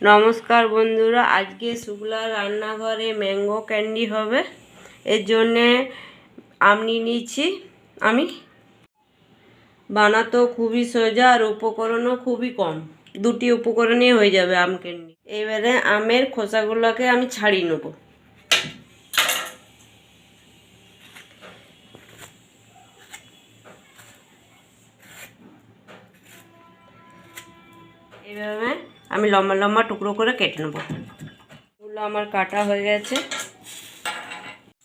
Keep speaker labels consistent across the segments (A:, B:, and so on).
A: নমস্কার বন্ধুরা, আজকে শুক্লা রান্নাঘরে ম্যাঙ্গো ক্যান্ডি হবে। এর জন্যে আম নিয়ে নিচ্ছি আমি। বানাতো খুবই সোজা আর উপকরণও খুবই কম। দুটি উপকরণই হয়ে যাবে আম ক্যান্ডি। এবারে আমের খোসাগুলোকে আমি ছাড়িয়ে নেব। এইভাবে আমি লম্বা লম্বা টুকরো করে কেটে নেব। এগুলো আমার কাটা হয়ে গেছে।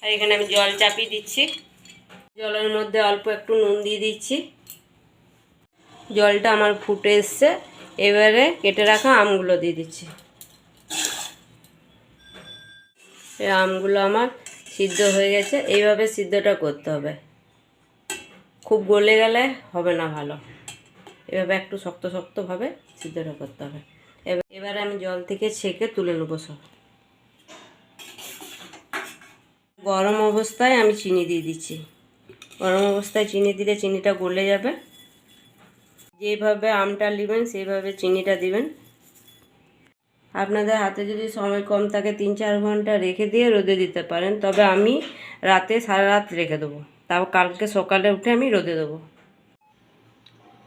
A: আর এখানে আমি জল চাপিয়ে দিচ্ছি। জলের মধ্যে অল্প একটু নুন দিয়ে দিচ্ছি। জলটা আমার ফুটে এসছে। এবারে কেটে রাখা আমগুলো দিয়ে দিচ্ছি। এই আমগুলো আমার সিদ্ধ হয়ে গেছে। এইভাবে সিদ্ধটা করতে হবে। খুব গলে গেলে হবে না ভালো। এভাবে একটু শক্ত শক্তভাবে সিদ্ধটা করতে হবে। এবার আমি জল থেকে ছেঁকে তুলে নেব সব। গরম অবস্থায় আমি চিনি দিয়ে দিচ্ছি। গরম অবস্থায় চিনি দিলে চিনিটা গলে যাবে। যেভাবে আমটা নেবেন সেইভাবে চিনিটা দিবেন। আপনাদের হাতে যদি সময় কম থাকে, তিন চার ঘণ্টা রেখে দিয়ে রোদে দিতে পারেন। তবে আমি রাতে সারা রাত রেখে দেবো। তারপর কালকে সকালে উঠে আমি রোদে দেবো।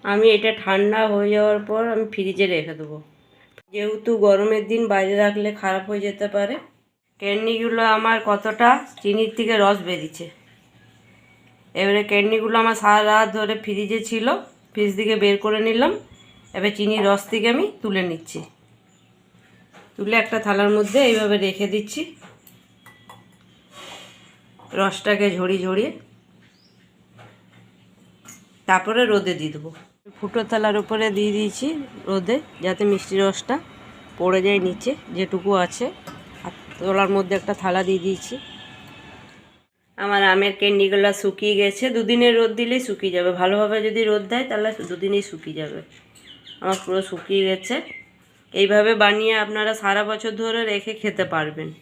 A: আমি এটা ঠান্ডা হয়ে যাওয়ার পর আমি ফ্রিজে রেখে দেবো। যেহেতু গরমের দিন বাইরে রাখলে খারাপ হয়ে যেতে পারে ক্যান্ডিগুলো আমার কতটা চিনির থেকে রস বেরিয়েছে। এবারে ক্যান্ডিগুলো আমার সারা রাত ধরে ফ্রিজে ছিল, ফ্রিজ থেকে বের করে নিলাম, এবার চিনির রস থেকে আমি তুলে নিচ্ছি। তুলে একটা থালার মধ্যে এইভাবে রেখে দিচ্ছি। রসটাকে ঝরিয়ে ঝরিয়ে তারপরে রোদে দিয়ে দেবো। ফুটো থালার উপরে দিয়ে দিয়েছি রোদে, যাতে মিষ্টি রসটা পড়ে যায় নিচে, যেটুকু আছে। আর তোলার মধ্যে একটা থালা দিয়ে দিয়েছি। আমার আমের ক্যান্ডিগুলো শুকিয়ে গেছে। দুদিনের রোদ দিলেই শুকিয়ে যাবে। ভালোভাবে যদি রোদ দেয়, তাহলে দুদিনেই শুকিয়ে যাবে। আমার পুরো শুকিয়ে গেছে। এইভাবে বানিয়ে আপনারা সারা বছর ধরে রেখে খেতে পারবেন।